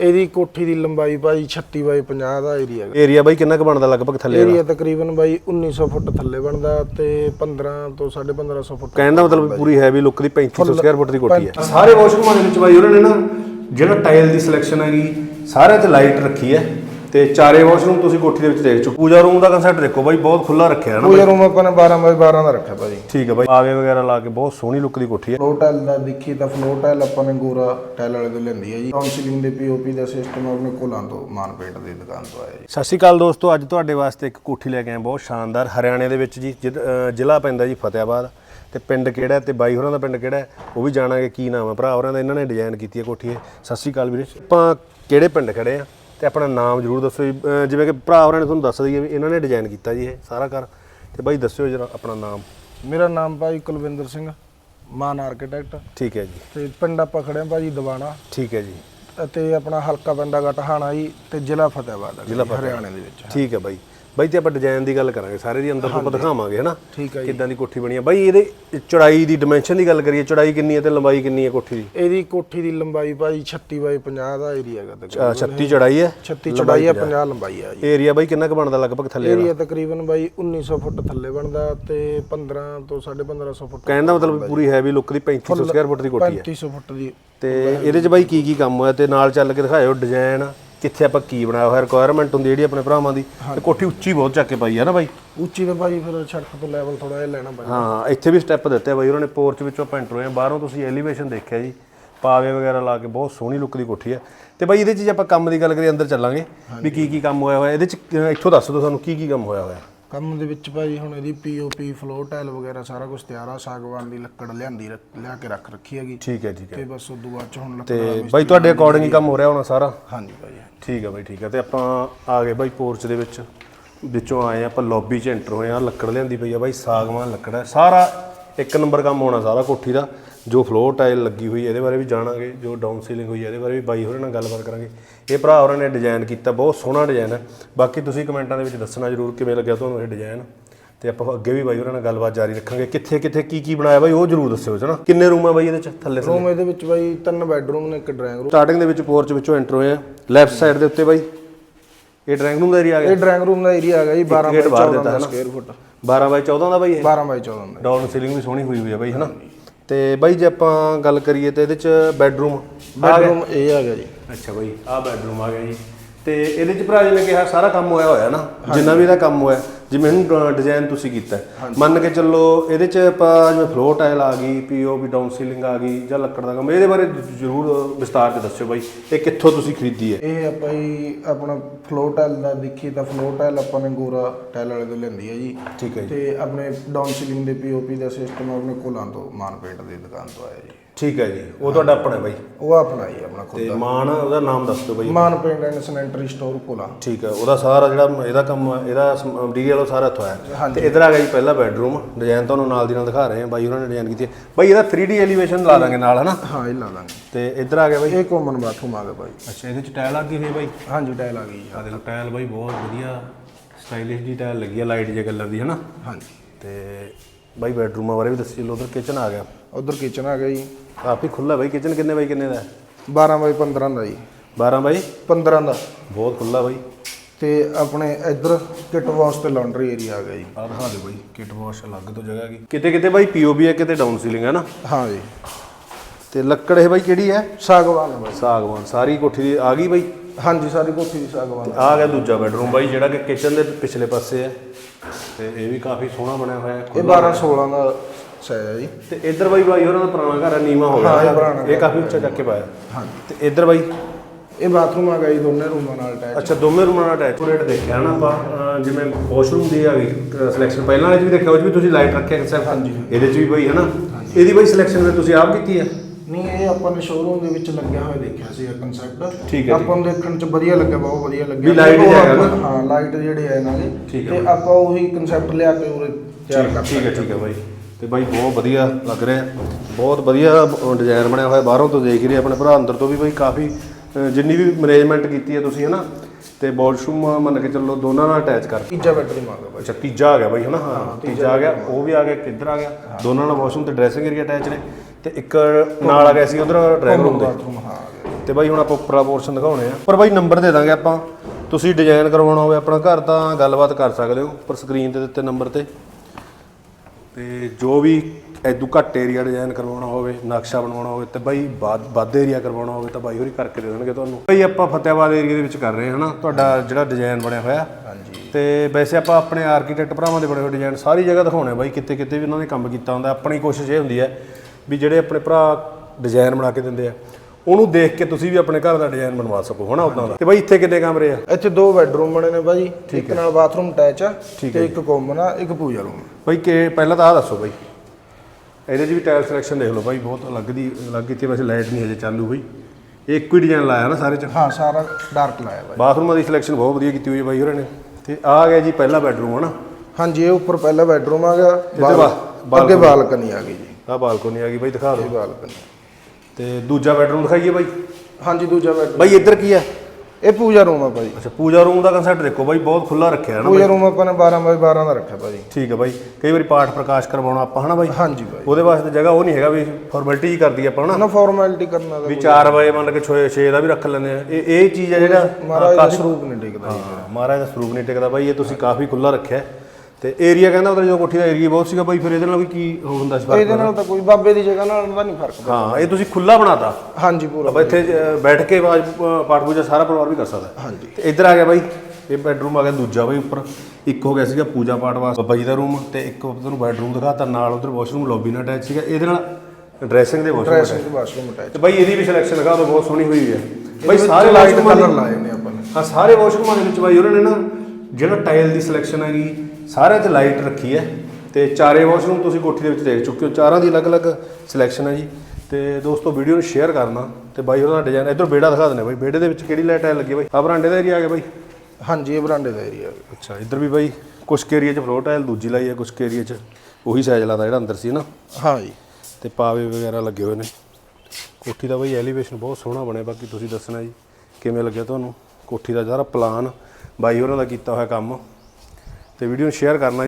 ਇਹਦੀ ਕੋਠੀ ਦੀ ਲੰਬਾਈ ਭਾਈ 36 ਬਾਈ 50 ਦਾ ਏਰੀਆ ਹੈਗਾ। ਏਰੀਆ ਬਾਈ ਕਿੰਨਾ ਕੁ ਬਣਦਾ ਲਗਭਗ ਥੱਲੇ ਏਰੀਆ ਤਕਰੀਬਨ ਬਾਈ 1900 ਫੁੱਟ ਥੱਲੇ ਬਣਦਾ ਤੇ 15 ਤੋਂ 1550 ਫੁੱਟ ਕਹਿਣ ਦਾ ਮਤਲਬ ਪੂਰੀ ਹੈਵੀ ਲੁੱਕ ਦੀ 3500 ਸਕੁਅਰ ਫੁੱਟ ਦੀ ਕੋਠੀ ਹੈ। ਸਾਰੇ ਵਾਸ਼ਰੂਮਾਂ ਦੇ ਵਿੱਚ ਬਾਈ ਉਹਨਾਂ ਨੇ ਨਾ ਜਿਹੜਾ ਟਾਈਲ ਦੀ ਸਿਲੈਕਸ਼ਨ ਹੈਗੀ ਸਾਰੇ ਤੇ ਲਾਈਟ ਰੱਖੀ ਹੈ। ਤੇ ਚਾਰੇ ਵਾਸ਼ਰੂਮ ਤੁਸੀਂ ਕੋਠੀ ਦੇ ਵਿੱਚ ਦੇਖ ਚੁੱਕੋ ਪੂਜਾ ਰੂਮ ਦਾ ਕਨਸੈਪਟ ਦੇਖੋ ਬਾਈ ਬਹੁਤ ਖੁੱਲਾ ਰੱਖਿਆ ਹੈ ਨਾ ਪੂਜਾ ਰੂਮ ਆਪਾਂ ਨੇ 12 ਬਾਈ 12 ਦਾ ਰੱਖਿਆ ਭਾਜੀ। ਠੀਕ ਹੈ ਬਾਈ ਆਵੇ ਵਗੈਰਾ ਲਾ ਕੇ ਬਹੁਤ ਸੋਹਣੀ ਲੁੱਕ ਦੀ ਕੋਠੀ ਹੈ। ਫਲੋਰ ਟਾਈਲ ਦਾ ਦੇਖੀ ਤਾਂ ਫਲੋਰ ਟਾਈਲ ਆਪਾਂ ਨੇ ਗੋਰਾ ਟਾਈਲ ਵਾਲੇ ਤੋਂ ਲੈਂਦੀ ਹੈ ਜੀ। ਕਾਉਂਸਲਿੰਗ ਦੇ ਪੀਓਪੀ ਦਾ ਸਿਸਟਮ ਆਪਣੇ ਕੋਲਾਂ ਤੋਂ ਮਾਨ ਪੇਂਟ ਦੀ ਦੁਕਾਨ ਤੋਂ ਆਇਆ ਜੀ। ਸਤਿ ਸ਼੍ਰੀ ਅਕਾਲ ਦੋਸਤੋ ਅੱਜ ਤੁਹਾਡੇ ਵਾਸਤੇ ਇੱਕ ਕੋਠੀ ਲੈ ਕੇ ਆਏ ਬਹੁਤ ਸ਼ਾਨਦਾਰ ਹਰਿਆਣੇ ਦੇ ਵਿੱਚ ਜੀ ਜ਼ਿਲ੍ਹਾ ਪੈਂਦਾ ਜੀ ਫਤਿਆਬਾਦ। ਤੇ ਪਿੰਡ ਕਿਹੜਾ ਤੇ ਬਾਈ ਹੋਰਾਂ ਦਾ ਪਿੰਡ ਕਿਹੜਾ ਉਹ ਵੀ ਜਾਣਾਂਗੇ ਕੀ ਨਾਮ ਹੈ। ਭਰਾ ਹੋਰਾਂ ਦਾ ਇਹਨਾਂ ਨੇ ਡਿਜ਼ਾਈਨ ਕੀਤੀ ਹੈ ਕੋਠੀ ਸਤਿ ਸ਼੍ਰੀ ਅਕਾਲ ਵੀਰੇ। ਆਪਾਂ ਕਿਹੜੇ ਪਿੰਡ ਖੜੇ ਆ ਤੇ ਆਪਣਾ ਨਾਮ ਜ਼ਰੂਰ ਦੱਸੋ ਜੀ। ਅਹ ਜਿਵੇਂ ਕਿ ਭਰਾ ਹੋਰਾਂ ਨੇ ਤੁਹਾਨੂੰ ਦੱਸ ਦਈਏ ਵੀ ਇਹਨਾਂ ਨੇ ਡਿਜ਼ਾਈਨ ਕੀਤਾ ਜੀ ਇਹ ਸਾਰਾ ਘਰ। ਤੇ ਬਾਈ ਦੱਸਿਓ ਜਰਾ ਆਪਣਾ ਨਾਮ। ਮੇਰਾ ਨਾਮ ਭਾਈ ਕੁਲਵਿੰਦਰ ਸਿੰਘ ਮਾਨ ਆਰਕੀਟੈਕਟ ਠੀਕ ਹੈ ਜੀ। ਤੇ ਪਿੰਡ ਆਪਾਂ ਖੜੇ ਹਾਂ ਭਾਜੀ ਦਵਾਣਾ। ਠੀਕ ਹੈ ਜੀ। ਅਤੇ ਆਪਣਾ ਹਲਕਾ ਪਿੰਡਾ ਗਟਹਾਣਾ ਜੀ ਤੇ ਜ਼ਿਲ੍ਹਾ ਫਤਿਆਬਾਦ ਹੈ ਜ਼ਿਲ੍ਹਾ ਹਰਿਆਣੇ ਦੇ ਵਿੱਚ। ਠੀਕ ਹੈ ਬਾਈ। ਬਾਈ ਤੇ ਆਪਾਂ ਡਿਜ਼ਾਈਨ ਦੀ ਗੱਲ ਕਰਾਂਗੇ ਸਾਰੇ ਦੀ ਅੰਦਰ ਤੋਂ ਦਿਖਾਵਾਂਗੇ ਹਨਾ? ਠੀਕ ਹੈ ਜੀ। ਕਿੱਦਾਂ ਦੀ ਕੋਠੀ ਬਣੀ ਹੈ ਬਾਈ ਇਹਦੇ ਚੌੜਾਈ ਦੀ ਡਾਈਮੈਂਸ਼ਨ ਦੀ ਗੱਲ ਕਰੀਏ ਚੌੜਾਈ ਕਿੰਨੀ ਹੈ ਤੇ ਲੰਬਾਈ ਕਿੰਨੀ ਹੈ ਕੋਠੀ ਦੀ? ਇਹਦੀ ਕੋਠੀ ਦੀ ਲੰਬਾਈ ਭਾਈ 36 ਬਾਈ 50 ਦਾ ਏਰੀਆ ਹੈਗਾ ਤਕਰੀਬਨ। ਅਹ 36 ਚੌੜਾਈ ਹੈ 36 ਚੌੜਾਈ ਹੈ 50 ਲੰਬਾਈ ਹੈ ਜੀ। ਏਰੀਆ ਬਾਈ ਕਿੰਨਾ ਕੁ ਬਣਦਾ ਲਗਭਗ ਥੱਲੇ ਵਾਲਾ? ਏਰੀਆ ਤਕਰੀਬਨ ਬਾਈ 1900 ਫੁੱਟ ਥੱਲੇ ਬਣਦਾ ਤੇ 15 ਤੋਂ 1550 ਫੁੱਟ ਕਹਿਣ ਦਾ ਮਤਲਬ ਪੂਰੀ ਹੈਵੀ ਲੁੱਕ ਦੀ 3500 ਸਕੁਅਰ ਫੁੱਟ ਦੀ ਕੋਠੀ ਹੈ 3500 ਫੁੱਟ ਦੀ ਤੇ ਇਹਦੇ 'ਚ ਬਾਈ ਕੀ ਕੀ ਕੰਮ ਹੋਇਆ ਤੇ ਨਾਲ ਚੱਲ ਕੇ ਦਿਖਾਇਓ ਡਿਜ਼ਾਈਨ ਕਿੱਥੇ ਆਪਾਂ ਕੀ ਬਣਾਇਆ ਹੋਇਆ ਰਿਕੁਆਇਰਮੈਂਟ ਹੁੰਦੀ ਜਿਹੜੀ ਆਪਣੇ ਭਰਾਵਾਂ ਦੀ ਤੇ ਕੋਠੀ ਉੱਚੀ ਬਹੁਤ ਚੱਕ ਕੇ ਪਾਈ ਹੈ ਨਾ ਬਾਈ? ਉੱਚੀ ਤਾਂ ਭਾਈ ਫਿਰ ਸੜਕ ਤੋਂ ਲੈਵਲ ਥੋੜਾ ਜਿਹਾ ਲੈਣਾ ਪੈਂਦਾ ਹਾਂ ਇੱਥੇ ਵੀ ਸਟੈਪ ਦਿੱਤੇ ਆ ਬਾਈ ਉਹਨਾਂ ਨੇ ਪੋਰਚ ਵਿੱਚੋਂ ਆਪਾਂ ਐਂਟਰ ਹੋਏ ਆ। ਬਾਹਰੋਂ ਤੁਸੀਂ ਐਲੀਵੇਸ਼ਨ ਦੇਖਿਆ ਜੀ ਪਾਵੇ ਵਗੈਰਾ ਲਾ ਕੇ ਬਹੁਤ ਸੋਹਣੀ ਲੁੱਕ ਦੀ ਕੋਠੀ ਹੈ ਤੇ ਬਾਈ ਇਹਦੇ 'ਚ ਜੇ ਆਪਾਂ ਕੰਮ ਦੀ ਗੱਲ ਕਰੀਏ ਅੰਦਰ ਚੱਲਾਂਗੇ ਵੀ ਕੀ ਕੀ ਕੰਮ ਹੋਇਆ ਹੋਇਆ ਇਹਦੇ 'ਚ ਇੱਥੋਂ ਦੱਸ ਦਿਓ ਸਾਨੂੰ ਕੀ ਕੀ ਕੰਮ ਹੋਇਆ ਹੋਇਆ। ਕੰਮ ਦੇ ਵਿੱਚ ਭਾਈ ਹੁਣ ਇਹਦੀ ਪੀਓਪੀ ਫਲੋਰ ਟਾਈਲ ਵਗੈਰਾ ਸਾਰਾ ਕੁਝ ਤਿਆਰ ਆ ਸਾਗਵਾਨ ਦੀ ਲੱਕੜ ਲਿਆਂਦੀ ਰੱਖ- ਲਿਆ ਕੇ ਰੱਖ ਰੱਖੀ ਹੈਗੀ। ਠੀਕ ਹੈ ਠੀਕ ਹੈ। ਤੇ ਬਸ ਉਦੋਂ ਬਾਅਦ ਚ ਹੁਣ ਲੱਕੜ ਤੇ ਬਾਈ ਤੁਹਾਡੇ ਅਕੋਰਡਿੰਗ ਹੀ ਕੰਮ ਹੋ ਰਿਹਾ ਹੋਣਾ ਸਾਰਾ? ਹਾਂਜੀ ਭਾਈ ਠੀਕ ਹੈ ਬਾਈ ਠੀਕ ਹੈ। ਤੇ ਆਪਾਂ ਆ ਗਏ ਬਾਈ ਪੋਰਚ ਦੇ ਵਿੱਚ। ਵਿੱਚੋਂ ਆਏ ਆਪਾਂ ਲੌਬੀ 'ਚ ਐਂਟਰ ਹੋਏ ਆ ਲੱਕੜ ਲਿਆਂਦੀ ਪਈ ਆ ਬਾਈ ਸਾਗਵਾਨ ਲੱਕੜ ਹੈ। ਸਾਰਾ ਇੱਕ ਨੰਬਰ ਕੰਮ ਹੋਣਾ ਸਾਰਾ ਕੋਠੀ ਦਾ। ਜੋ ਫਲੋਰ ਟਾਈਲ ਲੱਗੀ ਹੋਈ ਹੈ, ਇਹਦੇ ਬਾਰੇ ਵੀ ਜਾਣਾਂਗੇ ਜੋ ਡਾਊਨ ਸੀਲਿੰਗ ਹੋਈ ਹੈ ਇਹਦੇ ਬਾਰੇ ਵੀ ਬਾਈ ਹੋਰਾਂ ਨਾਲ ਗੱਲਬਾਤ ਕਰਾਂਗੇ। ਇਹ ਭਰਾ ਹੋਰਾਂ ਨੇ ਡਿਜ਼ਾਈਨ ਕੀਤਾ ਬਹੁਤ ਸੋਹਣਾ ਡਿਜ਼ਾਈਨ ਹੈ। ਬਾਕੀ ਤੁਸੀਂ ਕਮੈਂਟਾਂ ਦੇ ਵਿੱਚ ਦੱਸਣਾ ਜ਼ਰੂਰ ਕਿਵੇਂ ਲੱਗਿਆ ਤੁਹਾਨੂੰ ਇਹ ਡਿਜ਼ਾਈਨ ਤੇ ਆਪਾਂ ਅੱਗੇ ਵੀ ਬਾਈ ਹੋਰਾਂ ਨਾਲ ਗੱਲਬਾਤ ਜਾਰੀ ਰੱਖਾਂਗੇ। ਕਿੱਥੇ ਕਿੱਥੇ ਕੀ ਕੀ ਬਣਾਇਆ ਬਾਈ ਉਹ ਜ਼ਰੂਰ ਦੱਸਿਓ ਜਨਾ ਕਿੰਨੇ ਰੂਮ ਆ ਬਾਈ ਇਹਦੇ ਚ ਥੱਲੇ ਰੂਮ ਇਹਦੇ ਵਿੱਚ ਬਾਈ ਤਿੰਨ ਬੈੱਡਰੂਮ ਨੇ ਇੱਕ ਡਰਾਇੰਗ ਰੂਮ ਸਟਾਰਟਿੰਗ ਦੇ ਵਿੱਚ ਪੋਰਚ ਵਿੱਚੋਂ ਐਂਟਰ ਹੋਏ ਆ। ਲੈਫਟ ਸਾਈਡ ਦੇ ਉੱਤੇ ਬਾਈ। ਇਹ ਡਰਾਇੰਗ ਰੂਮ ਦਾ ਏਰੀਆ ਆ ਗਿਆ? ਇਹ ਡਰਾਇੰਗ ਰੂਮ ਦਾ ਏਰੀਆ ਹੈਗਾ ਜੀ 12 ਬਾਈ ਗੇਟ ਬਾਹਰ 14 ਦਿੱਤਾ ਦਾ ਹੈ ਨਾ? ਸਕੁਅਰ ਫੁੱਟ 12 ਬਾਈ 14 ਦਾ ਬਾਈ ਇਹ? 12 ਬਾਈ 14 ਦਾ। ਡਾਊਨ ਸੀਲਿੰਗ ਵੀ ਸੋਹਣੀ ਹੋਈ ਹੋਈ ਹੈ ਬਾਈ ਹਨਾ ਤੇ ਬਾਈ ਜੇ ਆਪਾਂ ਗੱਲ ਕਰੀਏ ਤੇ ਇਹਦੇ ਚ ਬੈੱਡਰੂਮ ਬੈੱਡਰੂਮ ਇਹ ਹੈਗਾ ਜੀ। ਅੱਛਾ ਬਾਈ ਆਹ ਬੈੱਡਰੂਮ ਆ ਗਿਆ ਜੀ। ਤੇ ਇਹਦੇ ਚ ਭਰਾ ਜੀ ਨੇ ਕਿਹਾ ਸਾਰਾ ਕੰਮ ਹੋਇਆ ਹੋਇਆ ਨਾ? ਜਿੰਨਾ ਵੀ ਇਹਦਾ ਕੰਮ ਹੋਇਆ। ਜਿਵੇਂ ਹੁਣ ਡਿਜ਼ਾਈਨ ਤੁਸੀਂ ਕੀਤਾ ਹੈ। ਮੰਨ ਕੇ ਚੱਲੋ ਇਹਦੇ ਚ ਆਪਾਂ ਜਿਵੇਂ ਫਲੋਰ ਟਾਈਲ ਆ ਗਈ ਪੀਓਪੀ ਡਾਊਨ ਸੀਲਿੰਗ ਆ ਗਈ ਜਾਂ ਲੱਕੜ ਦਾ ਕੰਮ ਇਹਦੇ ਬਾਰੇ ਜ਼ਰੂਰ ਵਿਸਤਾਰ ਚ ਦੱਸਿਓ ਬਾਈ ਇਹ ਕਿੱਥੋਂ ਤੁਸੀਂ ਖਰੀਦੀ ਹੈ? ਇਹ ਆਪਾਂ ਜੀ ਆਪਣਾ ਫਲੋਰ ਟਾਈਲ ਦਾ ਦੇਖੀ ਤਾਂ ਫਲੋਰ ਟਾਈਲ ਆਪਾਂ ਨੇ ਗੋਰਾ ਟਾਈਲ ਵਾਲੇ ਤੋਂ ਲੈਂਦੀ ਹੈ ਜੀ। ਠੀਕ ਹੈ ਜੀ। ਤੇ ਆਪਣੇ ਡਾਊਨ ਸੀਲਿੰਗ ਦੇ ਪੀਓਪੀ ਦਾ ਸਿਸਟਮ ਆਪਣੇ ਕੋਲਾਂ ਤੋਂ ਮਾਨ ਪੇਂਟ ਦੀ ਦੁਕਾਨ ਤੋਂ ਆਇਆ ਜੀ। ਠੀਕ ਹੈ ਜੀ ਉਹ ਤੁਹਾਡਾ ਆਪਣਾ ਬਾਈ। ਉਹ ਆਪਣਾ ਹੀ ਆਪਣਾ ਖੁਦ ਤੇ ਮਾਨ ਉਹਦਾ ਨਾਮ ਦੱਸ ਦਿਓ ਬਾਈ। Maan paint and sanitary store ਕੋਲਾ ਠੀਕ ਹੈ ਉਹਦਾ ਸਾਰਾ ਜਿਹੜਾ ਇਹਦਾ ਕੰਮ ਇਹਦਾ ਮਟੀਰੀਅਲ ਉਹ ਸਾਰਾ ਇੱਥੋਂ ਆਇਆ। ਹਾਂਜੀ। ਤੇ ਇਧਰ ਆ ਗਿਆ ਜੀ ਪਹਿਲਾ ਬੈਡਰੂਮ ਡਿਜ਼ਾਈਨ ਤੁਹਾਨੂੰ ਨਾਲ ਦੀ ਨਾਲ ਦਿਖਾ ਰਹੇ ਹਾਂ ਬਾਈ ਉਹਨਾਂ ਨੇ ਡਿਜ਼ਾਈਨ ਕੀਤੀ ਹੈ। ਬਾਈ ਇਹਦਾ 3D ਐਲੀਵੇਸ਼ਨ ਲਾ ਦਾਂਗੇ ਨਾਲ ਹਨਾ? ਹਾਂ ਇਹ ਲਾ ਦਾਂਗੇ। ਤੇ ਇਧਰ ਆ ਗਿਆ ਬਾਈ। ਇਹ ਕਾਮਨ ਬਾਥਰੂਮ ਆ ਗਿਆ ਭਾਈ ਅੱਛਾ ਇਹਦੇ ਚ ਟਾਇਲ ਲੱਗੀ ਹੋਈ ਬਾਈ? ਹਾਂਜੀ ਟਾਈਲ ਆ ਗਈ ਆ ਦੇਖੋ ਟਾਇਲ ਬਾਈ ਬਹੁਤ ਵਧੀਆ ਸਟਾਈਲਿਸ਼ ਜੀ ਟਾਇਲ ਲੱਗੀ ਹੈ ਲਾਈਟ ਜੇ ਕਲਰ ਦੀ ਹਨਾ? ਹਾਂਜੀ। ਤੇ ਬਾਈ ਬੈਡਰੂਮਾਂ ਬਾਰੇ ਵੀ ਦੱਸੀ ਲਓ ਉਧਰ ਕਿਚਨ ਆ ਗਿਆ। ਉਧਰ ਕਿਚਨ ਆ ਗਿਆ ਜੀ। ਕਾਫੀ ਖੁੱਲਾ ਬਾਈ ਕਿਚਨ ਕਿੰਨੇ ਬਾਈ ਕਿੰਨੇ ਦਾ? ਹੈ 12 ਬਾਈ 15 ਦਾ ਜੀ। 12 ਬਾਈ 15 ਦਾ। ਬਹੁਤ ਖੁੱਲਾ ਬਾਈ। ਤੇ ਆਪਣੇ ਇੱਧਰ ਕਿਟ ਵਾਸ਼ ਤੇ ਲਾਂਡਰੀ ਏਰੀਆ ਆ ਗਿਆ ਜੀ। ਆਹ ਦਿਖਾ ਦਿਓ ਬਾਈ ਕਿਟ ਵਾਸ਼ ਅਲੱਗ ਤੋਂ ਜਗ੍ਹਾ ਹੈਗੀ। ਕਿਤੇ ਕਿਤੇ ਬਾਈ ਪੀਓਬੀ ਹੈ ਕਿਤੇ ਡਾਊਨ ਸੀਲਿੰਗ ਹੈ ਨਾ? ਹਾਂ ਜੀ। ਤੇ ਲੱਕੜ ਇਹ ਬਾਈ ਕਿਹੜੀ ਹੈ? ਸਾਗਵਾਨ ਹੈ ਬਾਈ। ਸਾਗਵਾਨ ਸਾਰੀ ਕੋਠੀ ਦੀ ਆ ਗਈ ਬਾਈ? ਹਾਂਜੀ ਸਾਰੀ ਕੋਠੀ ਦੀ ਸਾਗਵਾਨ ਆ ਗਿਆ ਦੂਜਾ ਬੈਡਰੂਮ ਬਾਈ ਜਿਹੜਾ ਕਿ ਕਿਚਨ ਦੇ ਪਿਛਲੇ ਪਾਸੇ ਹੈ। ਤੇ ਇਹ ਵੀ ਕਾਫੀ ਸੋਹਣਾ ਬਣਿਆ ਹੋਇਆ ਹੈ ਇਹ 12 16 ਦਾ ਸਾਈਜ਼ ਹੈ ਜੀ। ਤੇ ਇੱਧਰ ਬਾਈ ਬਾਈ ਹੋਰਾਂ ਦਾ ਪੁਰਾਣਾ ਘਰ ਹੈ ਨੀਵਾ ਹੋ ਗਿਆ। ਹਾਂ, ਇਹ ਪੁਰਾਣਾ ਇਹ ਕਾਫੀ ਉੱਚਾ ਚੱਕ ਕੇ ਪਾਇਆ। ਹਾਂਜੀ। ਤੇ ਇੱਧਰ ਬਾਈ? ਇਹ ਬਾਥਰੂਮ ਆ ਜੀ ਦੋਨੇ ਰੂਮਾਂ ਨਾਲ ਅਟੈਚ। ਅੱਛਾ ਦੋਵੇਂ ਰੂਮਾਂ ਨਾਲ ਅਟੈਚ। ਰੇਟ ਦੇਖਿਆ ਨਾ ਆਪਾਂ ਅਹ ਜਿਵੇਂ ਵਾਸ਼ਰੂਮ ਦੀ ਆ ਗਈ ਸਿਲੈਕਸ਼ਨ ਪਹਿਲਾਂ ਵਾਲੇ ਚ ਵੀ ਦੇਖਿਆ ਉਹ ਚ ਵੀ ਤੁਸੀਂ ਲਾਈਟ ਰੱਖਿਆ ਕਨਸੈਪਟ ਹਾਂਜੀ। ਇਹਦੇ ਚ ਵੀ ਬਾਈ ਹੈ ਨਾ? ਇਹਦੀ ਬਾਈ ਸਿਲੈਕਸ਼ਨ ਫਿਰ ਤੁਸੀਂ ਆਪ ਕੀਤੀ ਹੈ ਨਹੀਂ ਇਹ ਆਪਾਂ ਨੇ ਸ਼ੋਰੂਮ ਦੇ ਵਿੱਚ ਲੱਗਿਆ ਹੋਇਆ ਦੇਖਿਆ ਸੀ ਇਹ ਕਨਸੈਪਟ ਠੀਕ ਹੈ, ਆਪਾਂ ਨੂੰ ਦੇਖਣ ਚ ਵਧੀਆ ਲੱਗਿਆ ਬਹੁਤ ਵਧੀਆ ਲੱਗਿਆ। ਵੀ light ਉਹ ਹੈਗਾ ਨਾ? ਆਪਾਂ- ਹਾਂ ਲਾਈਟ ਜਿਹੜੇ ਆ ਇਹਨਾਂ ਦੇ। ਠੀਕ ਹੈ ਤੇ ਆਪਾਂ ਉਹੀ ਕਨਸੈਪਟ ਲਿਆ ਕੇ ਉਰੇ ਤਿਆਰ ਕਰ ਠੀਕ ਹੈ। ਠੀਕ ਹੈ ਬਾਈ। ਤੇ ਬਾਈ ਬਹੁਤ ਵਧੀਆ ਲੱਗ ਰਿਹਾ। ਬਹੁਤ ਵਧੀਆ ਡਿਜ਼ਾਈਨ ਬਣਿਆ ਹੋਇਆ। ਬਾਹਰੋਂ ਤੋਂ ਦੇਖ ਰਹੇ ਆਪਣੇ ਭਰਾ। ਅੰਦਰ ਤੋਂ ਵੀ ਬਾਈ ਕਾਫੀ ਜਿੰਨੀ ਵੀ ਮੈਨੇਜਮੈਂਟ ਕੀਤੀ ਹੈ ਤੁਸੀਂ ਹਨਾ? ਤੇ ਵਾਸ਼ਰੂਮ ਮੰਨ ਕੇ ਚੱਲੋ ਦੋਨਾਂ ਨਾਲ ਅਟੈਚ ਕਰ। ਤੀਜਾ ਬੈਡਰੂਮ ਆ ਗਿਆ ਬਾਈ। ਅੱਛਾ ਤੀਜਾ ਆ ਗਿਆ ਬਾਈ ਹਨਾ? ਹਾਂ ਤੀਜਾ ਆ ਗਿਆ। ਉਹ ਵੀ ਆ ਗਿਆ ਕਿੱਧਰ ਆ ਗਿਆ। ਦੋਨਾਂ ਨਾਲ ਵਾਸ਼ਰੂਮ ਤੇ ਡਰੈਸਿੰਗ ਏਰੀਆ ਅਟੈਚ ਨੇ। ਤੇ ਇੱਕ ਨਾਲ ਆ ਗਿਆ ਸੀ ਉਧਰ ਡਰਾਈਵਰ ਰੂਮ ਦੇ ਤੇ ਬਾਈ ਹੁਣ ਆਪਾਂ ਉੱਪਰਲਾ ਪੋਰਸ਼ਨ ਦਿਖਾਉਣੇ ਆ। ਪਰ ਬਾਈ ਨੰਬਰ ਦੇ ਦਾਂਗੇ ਆਪਾਂ। ਤੁਸੀਂ ਡਿਜ਼ਾਈਨ ਕਰਵਾਉਣਾ ਹੋਵੇ ਆਪਣਾ ਘਰ ਤਾਂ ਗੱਲਬਾਤ ਕਰ ਸਕਦੇ ਹੋ। ਉੱਪਰ ਸਕਰੀਨ ਤੇ ਦਿੱਤੇ ਨੰਬਰ ਤੇ। ਤੇ ਜੋ ਵੀ ਐਦੂ ਘੱਟ ਏਰੀਆ ਡਿਜ਼ਾਈਨ ਕਰਵਾਉਣਾ ਹੋਵੇ ਨਕਸ਼ਾ ਬਣਵਾਉਣਾ ਹੋਵੇ ਤੇ ਬਾਈ ਵੱਧ ਏਰੀਆ ਕਰਵਾਉਣਾ ਹੋਵੇ ਤਾਂ ਬਾਈ ਹੋਰੀ ਕਰਕੇ ਦੇ ਦੇਣਗੇ ਤੁਹਾਨੂੰ। ਬਾਈ ਆਪਾਂ ਫਤਿਆਬਾਦ ਏਰੀਆ ਦੇ ਵਿੱਚ ਕਰ ਰਹੇ ਹਾਂ ਹਨਾ ਤੁਹਾਡਾ ਜਿਹੜਾ ਡਿਜ਼ਾਈਨ ਬਣਿਆ ਹੋਇਆ। ਹਾਂਜੀ। ਤੇ ਵੈਸੇ ਆਪਾਂ ਆਪਣੇ ਆਰਕੀਟੈਕਟ ਭਰਾਵਾਂ ਦੇ ਬਣੇ ਹੋਏ ਡਿਜ਼ਾਈਨ ਸਾਰੀ ਜਗ੍ਹਾ ਦਿਖਾਉਣੇ ਬਾਈ ਕਿਤੇ ਕਿਤੇ ਵੀ ਉਹਨਾਂ ਨੇ ਕੰਮ ਕੀਤਾ ਹੁੰਦਾ। ਆਪਣੀ ਕੋਸ਼ਿਸ਼ ਇਹ ਹੁੰਦੀ ਹੈ ਵੀ ਜਿਹੜੇ ਆਪਣੇ ਭਰਾ ਡਿਜ਼ਾਈਨ ਬਣਾ ਕੇ ਦਿੰਦੇ ਆ ਉਹਨੂੰ ਦੇਖ ਕੇ ਤੁਸੀਂ ਵੀ ਆਪਣੇ ਘਰ ਦਾ ਡਿਜ਼ਾਈਨ ਬਣਵਾ ਸਕੋ ਹਨਾ ਉਦਾਂ ਦਾ? ਤੇ ਬਾਈ ਇੱਥੇ ਕਿੰਨੇ ਕਮਰੇ ਆ? ਇੱਥੇ ਦੋ ਬੈੱਡਰੂਮ ਬਣੇ ਨੇ ਭਾਜੀ ਇੱਕ ਨਾਲ ਬਾਥਰੂਮ ਅਟੈਚ ਆ ਤੇ ਇੱਕ ਕਾਮਨ ਆ ਇੱਕ ਪੂਜਾ ਰੂਮ ਬਾਈ ਕਿ ਪਹਿਲਾਂ ਤਾਂ ਆਹ ਦੱਸੋ ਬਾਈ। ਇਹਦੇ 'ਚ ਵੀ ਟਾਇਲ ਸਿਲੈਕਸ਼ਨ ਦੇਖ ਲਓ ਬਾਈ ਬਹੁਤ ਅਲੱਗ ਦੀ ਅਲੱਗ ਕੀਤੀ ਵੈਸੇ ਲਾਈਟ ਨਹੀਂ ਹਜੇ ਚਾਲੂ ਹੋਈ। ਇੱਕੋ ਹੀ ਡਿਜ਼ਾਈਨ ਲਾਇਆ ਨਾ ਸਾਰੇ 'ਚ? ਹਾਂ ਸਾਰਾ ਡਾਰਕ ਲਾਇਆ ਭਾਜੀ ਬਾਥਰੂਮਾਂ ਦੀ ਸਿਲੈਕਸ਼ਨ ਬਹੁਤ ਵਧੀਆ ਕੀਤੀ ਹੋਈ ਹੈ ਬਾਈ ਹੋਰਾਂ ਨੇ। ਤੇ ਆ ਗਿਆ ਜੀ ਪਹਿਲਾ ਬੈਡਰੂਮ ਹਨਾ? ਹਾਂਜੀ ਇਹ ਉੱਪਰ ਪਹਿਲਾ ਬੈੱਡਰੂਮ ਆ ਗਿਆ ਅੱਗੇ ਬਾਲਕਨੀ। ਆ ਗਈ ਜੀ। ਆਹ ਬਾਲਕੋਨੀ ਆ ਗਈ ਬਾਈ ਦਿਖਾ ਦਿਓ। ਬਾਲਕਨੀ ਤੇ ਦੂਜਾ ਬੈਡਰੂਮ ਦਿਖਾਈਏ ਬਾਈ। ਹਾਂਜੀ ਦੂਜਾ ਬੈੱਡ ਬਾਈ ਇੱਧਰ ਕੀ ਆ? ਇਹ ਪੂਜਾ ਰੂਮ ਆ ਭਾਜੀ ਅੱਛਾ ਪੂਜਾ ਰੂਮ ਦਾ ਕਨਸੈਪਟ ਦੇਖੋ ਬਾਈ ਬਹੁਤ ਖੁੱਲਾ ਰੱਖਿਆ ਹੈ ਨਾ ਪੂਜਾ ਰੂਮ ਆਪਾਂ ਨੇ 12 ਬਾਈ 12 ਦਾ ਰੱਖਿਆ ਭਾਜੀ ਠੀਕ ਹੈ ਬਾਈ। ਕਈ ਵਾਰੀ ਪਾਠ ਪ੍ਰਕਾਸ਼ ਕਰਵਾਉਣਾ ਆਪਾਂ ਹਨਾ ਬਾਈ? ਹਾਂਜੀ ਭਾਈ ਉਹਦੇ ਵਾਸਤੇ ਜਗ੍ਹਾ ਉਹ ਨਹੀਂ ਹੈਗਾ ਵੀ ਫਾਰਮੈਲਿਟੀ ਹੀ ਕਰਦੀ ਆਪਾਂ ਹਨਾ? ਨਾ ਫਾਰਮੈਲਿਟੀ ਕਰਨਾ ਦਾ ਵੀ 4 ਵਜੇ ਮੰਨ ਕੇ 6 6 ਦਾ ਵੀ ਰੱਖ ਲੈਂਦੇ ਆ। ਇਹ ਇਹ ਚੀਜ਼ ਹੈ ਜਿਹੜਾ ਮਹਾਰਾਜ ਦਾ ਸਰੂਪ ਨਹੀਂ ਟਿਕਦਾ ਹਾਂ, ਮਹਾਰਾਜ ਦਾ ਸਰੂਪ ਨਹੀਂ ਟਿਕਦਾ ਬਾਈ ਇਹ ਤੁਸੀਂ ਕਾਫੀ ਖੁੱਲਾ ਰੱਖਿਆ ਹੈ। ਤੇ ਏਰੀਆ ਕਹਿੰਦਾ ਉਹਦਾ ਜੋ ਕੋਠੀ ਦਾ ਏਰੀਆ ਬਹੁਤ ਸੀਗਾ ਬਾਈ ਫਿਰ ਇਹਦੇ ਨਾਲ ਵੀ ਕੀ ਹੁੰਦਾ ਸੀ ਫ਼ਰਕ? ਇਹਦੇ ਨਾਲ ਤਾਂ ਕੋਈ ਬਾਬੇ ਦੀ ਜਗ੍ਹਾ ਨਾਲ ਤਾਂ ਨਹੀਂ ਫ਼ਰਕ ਹਾਂ ਇਹ ਤੁਸੀਂ ਖੁੱਲਾ ਬਣਾਤਾ। ਹਾਂਜੀ ਪੂਰਾ ਆਪਾਂ ਇੱਥੇ ਅ, ਬੈਠ ਕੇ ਬਾਜ ਪਾਠ ਪੂਜਾ ਸਾਰਾ ਪਰਿਵਾਰ ਵੀ ਕਰ ਸਕਦਾ ਹੈ। ਹਾਂਜੀ। ਤੇ ਇੱਧਰ ਆ ਗਿਆ ਬਾਈ ਇਹ ਬੈਡਰੂਮ ਆ ਗਿਆ ਦੂਜਾ ਬਾਈ ਉੱਪਰ। ਇੱਕ ਹੋ ਗਿਆ ਸੀਗਾ ਪੂਜਾ ਪਾਠ ਵਾਸਤੇ ਬਾਬਾ ਜੀ ਦਾ ਰੂਮ ਤੇ ਇੱਕ ਤੁਹਾਨੂੰ ਬੈਡਰੂਮ ਦਿਖਾਤਾ ਨਾਲ ਉਧਰ ਵਾਸ਼ਰੂਮ ਲੌਬੀ ਨਾਲ ਅਟੈਚ ਸੀਗਾ। ਇਹਦੇ ਨਾਲ ਡਰੈਸਿੰਗ ਦੇ ਵਾਸ਼ਰੂਮ ਡਰੈਸਿੰਗ ਤੇ ਵਾਸ਼ਰੂਮ ਅਟੈਚ ਤੇ ਬਾਈ ਇਹਦੀ ਵੀ ਸਿਲੈਕਸ਼ਨ ਦਿਖਾ ਦਿਓ ਬਹੁਤ ਸੋਹਣੀ ਹੋਈ ਹੈ। ਬਾਈ ਸਾਰੇ ਲਾਈਟ ਵਾਸ਼ਰੂਮਾਂ ਕਲਰ ਦੀ ਲਾਏ ਨੇ ਆਪਾਂ ਨੇ। ਹਾਂ ਸਾਰੇ ਵਾਸ਼ਰੂਮਾਂ ਦੇ ਵਿੱਚ ਬਾਈ ਉਹਨਾਂ ਨੇ ਨਾ ਜਿਹੜਾ ਟਾਈਲ ਦੀ ਸਿਲੈਕਸ਼ਨ ਹੈਗੀ ਸਾਰਿਆਂ 'ਚ ਲਾਈਟ ਰੱਖੀ ਹੈ ਤੇ ਚਾਰੇ ਵਾਸ਼ਰੂਮ ਤੁਸੀਂ ਕੋਠੀ ਦੇ ਵਿੱਚ ਦੇਖ ਚੁੱਕੇ ਹੋ। ਚਾਰਾਂ ਦੀ ਅਲੱਗ-ਅਲੱਗ ਸਿਲੈਕਸ਼ਨ ਹੈ ਜੀ। ਤੇ ਦੋਸਤੋ ਵੀਡੀਓ ਨੂੰ ਸ਼ੇਅਰ ਕਰਨਾ ਤੇ ਬਾਈ ਉਹਦਾ ਡਿਜ਼ਾਈਨ ਇਧਰ ਬੇੜਾ ਦਿਖਾ ਦਿੰਦੇ ਬਾਈ। ਬੇੜੇ ਦੇ ਵਿੱਚ ਕਿਹੜੀ ਲਾਈਟ ਐ ਲੱਗੀ ਬਾਈ? ਆ ਬਰਾਂਡੇ ਦਾ ਏਰੀਆ ਆ ਗਿਆ ਬਾਈ। ਹਾਂਜੀ ਇਹ ਬਰਾਂਡੇ ਦਾ ਏਰੀਆ ਅੱਛਾ ਇੱਧਰ ਵੀ ਬਾਈ ਕੁਛ ਏਰੀਆ 'ਚ ਫਲੋਰ ਟਾਈਲ ਦੂਜੀ ਲਾਈ ਹੈ ਕੁਛ ਏਰੀਆ 'ਚ। ਉਹੀ ਸਾਈਜ਼ ਲਾਦਾ ਜਿਹੜਾ ਅੰਦਰ ਸੀ ਨਾ। ਹਾਂ ਜੀ। ਤੇ ਪਾਵੇ ਵਗੈਰਾ ਲੱਗੇ ਹੋਏ ਨੇ। ਕੋਠੀ ਦਾ ਬਈ ਐਲੀਵੇਸ਼ਨ ਬਹੁਤ ਸੋਹਣਾ ਬਣਿਆ ਬਾਕੀ ਤੁਸੀਂ ਦੱਸਣਾ ਜੀ ਕਿਵੇਂ ਲੱਗਿਆ ਤੁਹਾਨੂੰ? ਕੋਠੀ ਦਾ ਸਾਰਾ ਪਲਾਨ ਬਾਈ ਹੋਰਾਂ ਦਾ ਕੀਤਾ ਹੋਇਆ ਕੰਮ। ਤੇ ਵੀਡੀਓ ਨੂੰ ਸ਼ੇਅਰ ਕਰਨਾ